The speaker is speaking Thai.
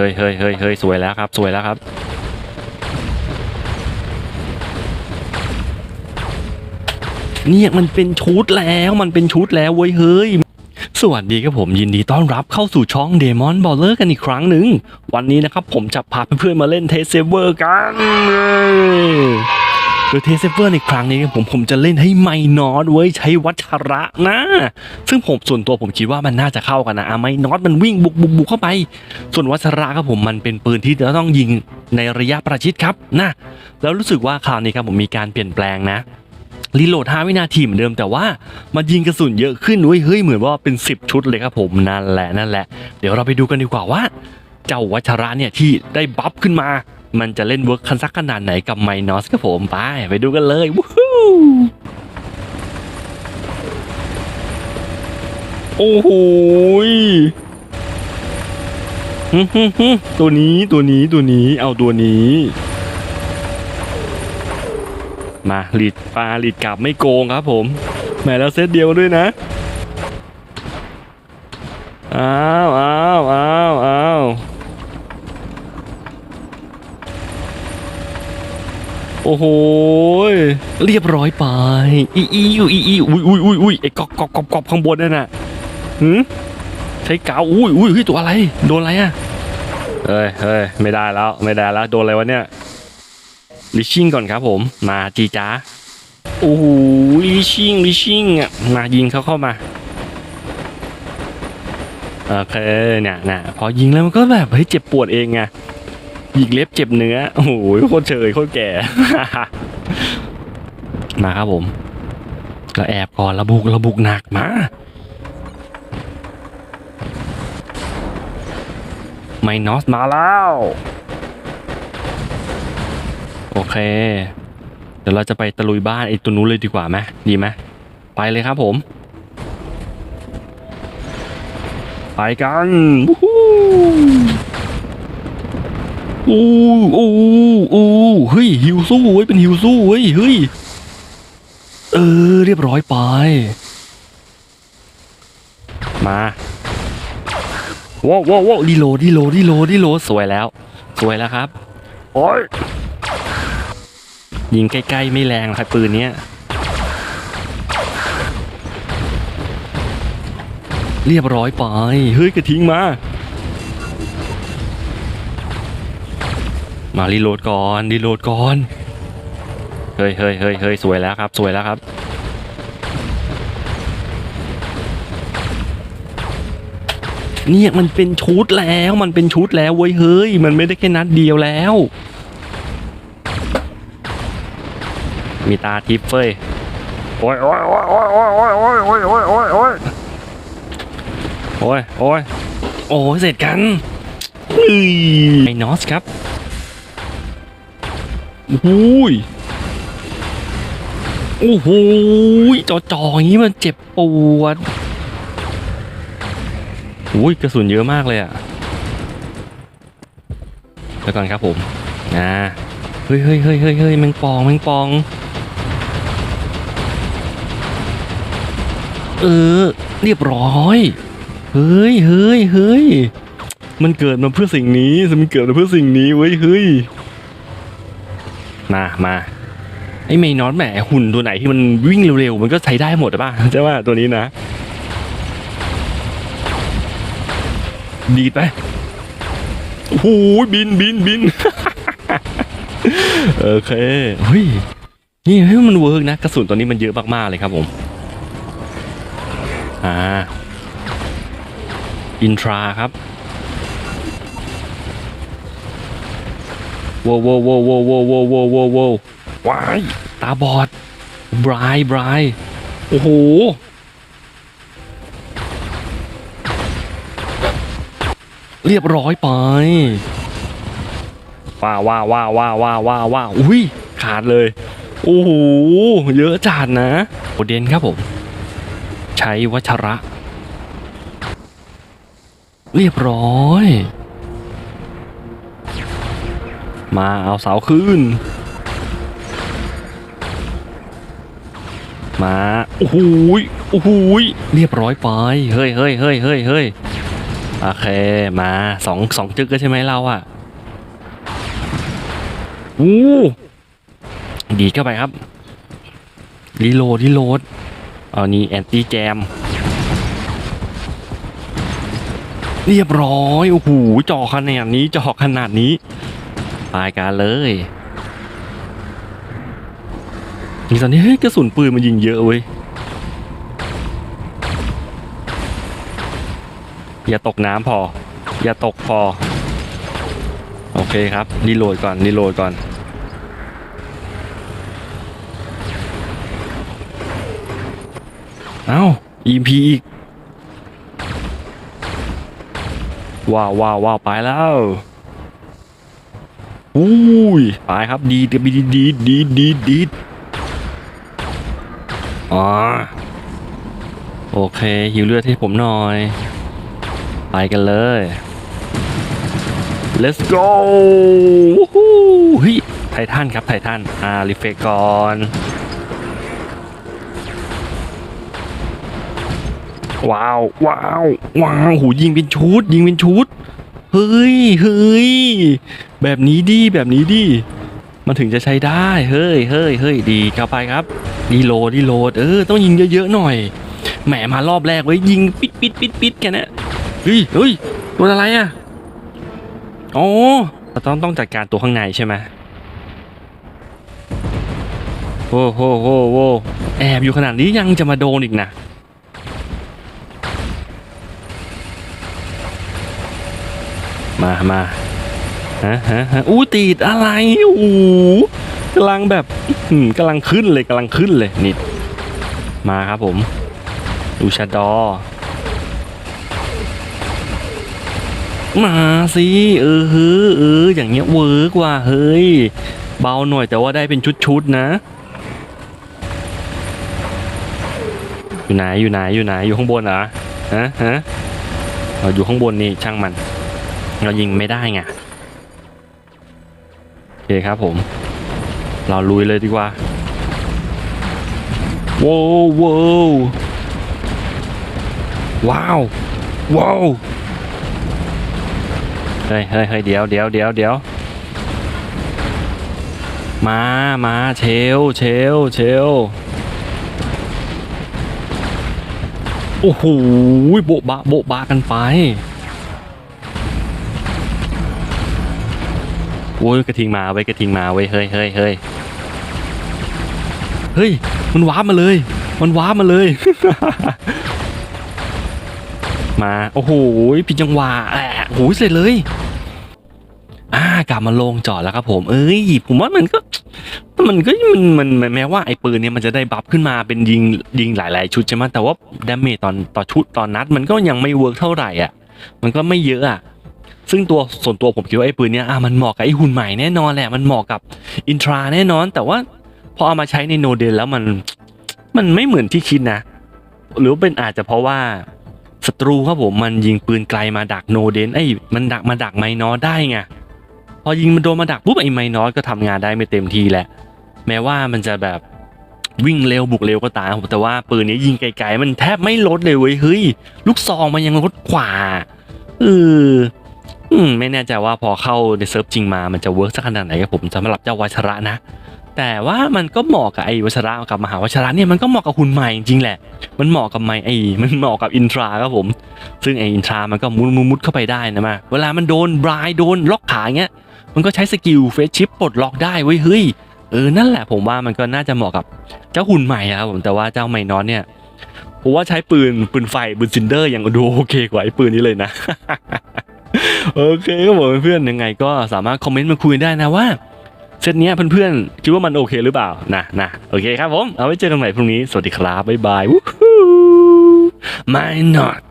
ฮ้ยเฮ้ยเฮ้ยเฮ้ยสวยแล้วครับ สวยแล้วครับ เนี่ยมันเป็นชุดแล้วมันเป็นชุดแล้วเว้ยเฮ้ยสวัสดีครับผมยินดีต้อนรับเข้าสู่ช่องเดมอนบอลเลอร์กันอีกครั้งหนึ่ง วันนี้นะครับผมจะพาเพื่อนๆมาเล่นเทสเซเวอร์กัน โดยเทสเซเวอร์ในครั้งนี้ครับผมผมจะเล่นให้ไมนอตเว้ยใช้วัชระนะ ซึ่งผมส่วนตัวผมคิดว่ามันน่าจะเข้ากันนะอะไมนอตมันวิ่งบุกบุกบุกเข้าไป ส่วนวัชระครับผมมันเป็นปืนที่จะต้องยิงในระยะประชิดครับนะแล้วรู้สึกว่าคราวนี้ครับผมมีการเปลี่ยนแปลงนะรีโหลด 5 วินาทีเหมือนเดิมแต่ว่ามันยิงกระสุนเยอะขึ้นเว้ยเฮ้ยเหมือนว่าเป็น 10 ชุดเลยครับผมนั่นแหละนั่นแหละ เดี๋ยวเราไปดูกันดีกว่าว่า เจ้าวัชระเนี่ยที่ได้บัฟขึ้นมา มันจะเล่นเวิร์คคันสักขนาดไหนกับไมนอสครับผมไปไปดูกันเลยวู้ฮู้โอ้โหฮึฮึตัวนี้ตัวนี้ตัวนี้เอาตัวนี้ มาหลีดปลาหลีดกลับไม่โกงครับผมแหมแล้วเซตเดียวด้วยนะ อ้าวอ้าวอ้าวอ้าว โอ้โหยเรียบร้อยไปอีอีอยู่อีอีอุ้ยอุ้ยอุ้ยอุ้ยไอ้กอกกอกกอกกอกข้างบนนั่นน่ะหืมใช้กาวอุ้ยอุ้ยเฮ้ยตัวอะไร โดนอะไรอะเฮ้ยเฮ้ยไม่ได้แล้วไม่ได้แล้ว โดนอะไรวะเนี่ยลิชชิ่งก่อนครับผม มาจีจ้าโอ้โหลิชชิ่งลิชชิ่งอะมายิงเขาเข้ามาโอเคเนี่ยนะพอยิงแล้วมันก็แบบเฮ้ยเจ็บปวดเองไง ยิงเล็บเจ็บเนื้อ โอ้โหโคตรเฉยโคตรแก่ มาครับผมก็แอบก่อนระบุกระบุกหนักมา ไมนอสมาแล้ว โอเค เดี๋ยวเราจะไปตะลุยบ้านไอ้ตัวนู้นเลยดีกว่าไหมดีไหมไปเลยครับผม ไปกันวู้ อู้อู้อู้เฮ้ยฮิวสู้เว้ยเป็นฮิวสู้เว้ยเฮ้ยเออ เรียบร้อยไป มาว้าวว้าวว้าวดีโหลดดีโหลดดีโหลดดีโหลดสวยแล้ว สวยแล้วครับโอ้ยยิงใกล้ๆไม่แรงครับปืนเนี้ยเรียบร้อยไป เฮ้ยกระทิ้งมา มารีโหลดก่อนรีโหลดก่อนเฮ้ยเฮ้ยเฮ้ยเฮ้ยสวยแล้วครับสวยแล้วครับเนี่ยมันเป็นชุดแล้วมันเป็นชุดแล้วเว้ยเฮ้ย มันไม่ได้แค่นัดเดียวแล้ว มีตาทิพย์เฟ้ยโอ้ยโอ้ยโอ้ยโอ้ยโอ้ยโอ้ยโอ้ยโอ้ยโอ้ยโอ้ยโอ้ยโอ้ยโอ้ยโอ้ยเสร็จกันไอ้นอสครับ โอ้โหยโอ้โหยจ่อจ่อๆอย่างนี้มันเจ็บปวดโอ้ยกระสุนเยอะมากเลยอะเดี๋ยวก่อนครับผมอ่าเฮ้ยเฮ้ยเฮ้ยเฮ้ยเฮ้ยแมงปองแมงปอง เออ เรียบร้อย เฮ้ยเฮ้ยเฮ้ยมันเกิดมาเพื่อสิ่งนี้ มันเกิดมาเพื่อสิ่งนี้เว้ยเฮ้ย มามาไอ้เมย์นอตแหมหุ่นตัวไหนที่มันวิ่งเร็วๆ มันก็ใช้ได้หมดอป่ะใช่ป่ะตัวนี้นะ ดีไปโอ้โหบินบินบินโอเคเฮ้ยนี่เฮ้ยมันเวิร์กนะกระสุนตัวนี้มันเยอะมากๆเลยครับผมอ่าอินทราครับ ว้าวว้าวว้าวว้าวว้าวว้าวว้าวว้าวว้าวายตาบอดบรายบรายโอ้โหเรียบร้อยไปว้าวว้าวว้าวว้าวว้าวว้าว้าอุ้ยขาดเลยโอ้โหเยอะจัดนะโอเดนครับผม ใช้วัชระ เรียบร้อย มาเอาเสาขึ้น มาโอ้โหยโอ้โหยเรียบร้อยไป เฮ้ยเฮ้ยเฮ้ยเฮ้ยเฮ้ยโอเค มาสองสองจึกก็ใช่ไหมเราอะอู้ดีเข้าไปครับรีโหลดรีโหลดเอานี่แอนตี้แจม เรียบร้อย โอ้โหจอขนาดนี้จอขนาดนี้ ไปกันเลยนี่ตอนนี้เฮ้ยกระสุนปืนมันยิงเยอะเว้ยอย่าตกน้ำพอ อย่าตกพอ โอเคครับรีโหลดก่อนรีโหลดก่อนเอ้า EP อีกว้าวว้าวว้าวไปแล้ว อุ้ยไปครับดีดดีดีดีดีดีดอ๋อโอเคหิวเลือดให้ผมหน่อย ไปกันเลย let's go วู้ฮู้เฮ้ไททันครับไททันอ่ารีเฟกก่อนว้าวว้าวว้าวหูยิงเป็นชุด ยิงเป็นชุด เฮ้ยเฮ้ยแบบนี้ดีแบบนี้ดี มันถึงจะใช้ได้ เฮ้ยเฮ้ยเฮ้ยดีเข้าไปครับดีโลดีโลดเออ ต้องยิงเยอะๆหน่อย แหมมารอบแรกไว้ยิงปิดปิดปิดปิดแค่นั้นเฮ้ยเฮ้ยตัวอะไรอะอ๋อเราต้องต้องจัดการตัวข้างในใช่ไหมโอ้โหโหโหแอบอยู่ขนาดนี้ยังจะมาโดนอีกนะ มามาฮะฮะฮะอู้ติดอะไรโอ้โหกำลังแบบอื้อหือกำลังขึ้นเลยกำลังขึ้นเลยนี่มาครับผม ดูชาดอ มาสิเออเฮ้อเอออย่างเงี้ยเวิร์กว่าเฮ้ย เบาหน่อยแต่ว่าได้เป็นชุดๆนะ อยู่ไหนอยู่ไหนอยู่ไหนอยู่ข้างบนเหรอฮะฮะอยู่ข้างบนนี่ช่างมัน เรายิงไม่ได้ไงโอเคครับผม เราลุยเลยดีกว่าว้าวว้าวว้าวว้าวเฮ้ยเฮ้ยเฮ้ยเดี๋ยวเดี๋ยวเดี๋ยวเดี๋ยวมามาเชลเชลเชลโอ้โหโบบะโบบะกันไป อ้ยกระทิงมาไว้ยกระทิงมาไว้ยเฮ้ยเฮ้ยเฮ้ยเฮ้ยมันว้ามาเลย มันว้ามาเลย มาโอ้โหผิดจังหวะแอะโอ้โหเสร็จเลยอ่ากลับมาลงจอดแล้วครับผมเอ้ยผมว่ามันก็ มันก็มันมันมันแม้ว่าไอ้ปืนเนี่ยมันจะได้บัฟขึ้นมาเป็นยิงยิงหลาย ๆ ชุดใช่ไหมแต่ว่าดาเมจตอนต่อชุดตอนนัด มันก็ยังไม่เวิร์กเท่าไหร่อะ มันก็ไม่เยอะอะ ซึ่งตัวส่วนตัวผมคิดว่าไอ้ปืนเนี้ยอะมันเหมาะกับไอ้หุ่นใหม่แน่นอนแหละมันเหมาะกับอินทราแน่นอน แต่ว่าพอเอามาใช้ในโนเดนแล้วมันมันไม่เหมือนที่คิดนะ หรือเป็นอาจจะเพราะว่าศัตรูครับผมมันยิงปืนไกลมาดักโนเดนไอ้มันดักมาดักไมนอได้ไงพอยิงมันโดนมาดักปุ๊บไอ้ไมนอสก็ทำงานได้ไม่เต็มที่แหละ แม้ว่ามันจะแบบวิ่งเร็วบุกเร็วก็ตามแต่ว่าปืนนี้ยิงไกลๆมันแทบไม่ลดเลยเว้ยเฮ้ยลูกซองมันยังลดกว่าเออ อืมไม่แน่ใจว่าพอเข้าในเซิร์ฟจริงมามันจะเวิร์กสักขนาดไหนครับผมสำหรับเจ้าวัชระนะ แต่ว่ามันก็เหมาะกับไอ้วัชระกับมหาวัชระเนี่ยมันก็เหมาะกับหุ่นใหม่จริงแหละ มันเหมาะกับไมไอ้มันเหมาะกับอินทราครับผม ซึ่งไอ้อินทรามันก็มุดมุดมุดเข้าไปได้นะมาเวลามันโดนบรายโดนล็อกขาเงี้ยมันก็ใช้สกิลเฟสชิปปลดล็อกได้เว้ยเฮ้ยเออนั่นแหละผมว่ามันก็น่าจะเหมาะกับเจ้าหุ่นใหม่ครับผมแต่ว่าเจ้าไม่นอนเนี่ยผมว่าใช้ปืนปืนไฟปืนซินเดอร์ยังดูโอเคกว่าไอ้ปืนนี้เลยนะ โอเคครับผมเพื่อนๆยังไงก็สามารถคอมเมนต์มาคุยกันได้นะว่าเซตเนี้ยเพื่อนๆคิดว่ามันโอเคหรือเปล่านะนะโอเคครับผม เอาไว้เจอกันใหม่พรุ่งนี้ สวัสดีครับ บ๊ายบายวู้ฮู้ My not